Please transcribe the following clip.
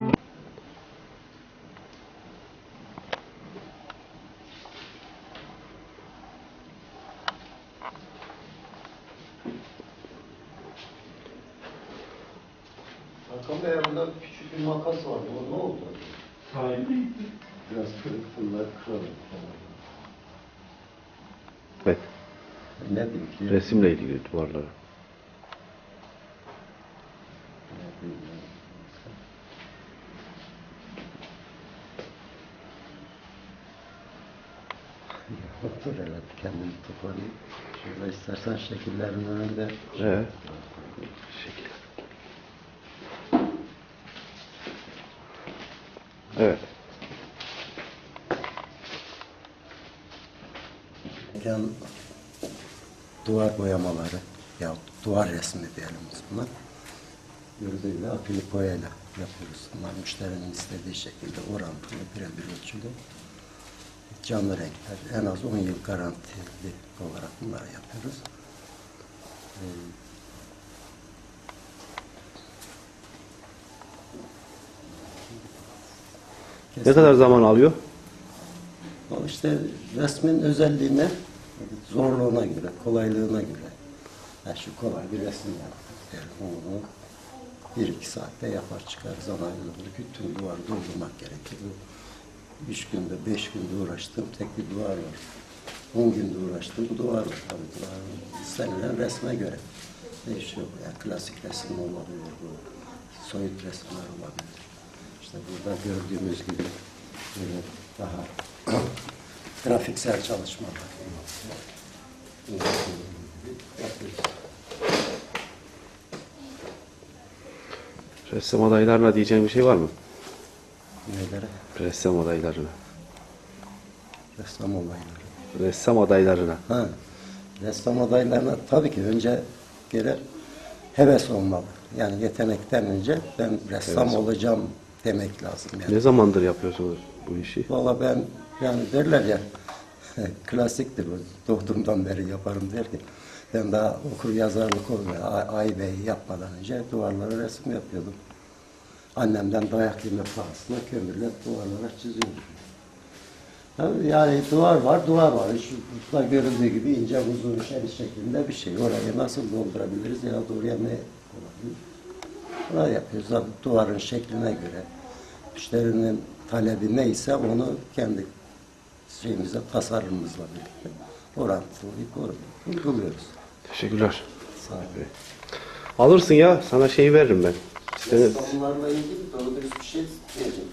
Hakan Bey burada küçük bir makas vardı. O ne oldu? Biraz kırık bunlar kıralım. Evet. Ne diyeyim ki? Resimle ilgili duvarlara. Ne diyeyim ya? Dur hele kendimi toparlayayım. Şöyle istersen şekillerin önünde. Evet. Şekil. Evet. Mekan duvar boyamaları ya duvar resmi diyelim biz buna. Gibi akrilik boyayla yapıyoruz. Bunlar müşterinin istediği şekilde orantılı birebir ölçülü. Canlı renkler. En az 10 yıl garantili olarak bunları yapıyoruz. Ee, Ne kadar zaman alıyor? O işte resmin özelliğine, zorluğuna göre, kolaylığına göre. Ya şu kolay bir resim. Yani onu bir iki saatte yapar çıkarız ama bütün duvarı doldurmak gerekir. Üç günde, beş günde uğraştığım tek bir duvar var. On günde uğraştığım duvar var. Tabii duvar istenilen resme göre değişiyor. Yani klasik resim olabilir bu. Soyut resimler olabilir. İşte burada gördüğümüz gibi böyle daha grafiksel çalışmalar. Ressam adaylarına diyeceğim bir şey var mı? Ressam adaylarına. Ressam olayları. Ressam adaylarına. Ha, ressam adaylarına tabii ki önce gelir heves olmalı. Yani yetenekten önce ben ressam Evet. olacağım demek lazım. Yani. Ne zamandır yapıyorsunuz bu işi? Valla ben yani derler ya klasiktir bu. Doğduğumdan beri yaparım der ki. Ben daha okur yazarlık olmuyor. Ay Bey yapmadan önce duvarlara resim yapıyordum. Annemden dayak yeme pahasına kömürle duvarlara çiziyordum. Tabii Yani duvar var, duvar var. Şu görüldüğü gibi ince uzun şerit şeklinde bir şey. Orayı nasıl doldurabiliriz ya da oraya ne olabilir? Bunu yapıyoruz. Zaten duvarın şekline göre müşterinin talebi neyse onu kendi şeyimize, tasarımımızla birlikte orantılayıp uyguluyoruz. Teşekkürler. Sağ olun. Alırsın ya. Sana şey veririm ben. Seni, Onlarla ilgili doğru dürüst bir şey diyecektim.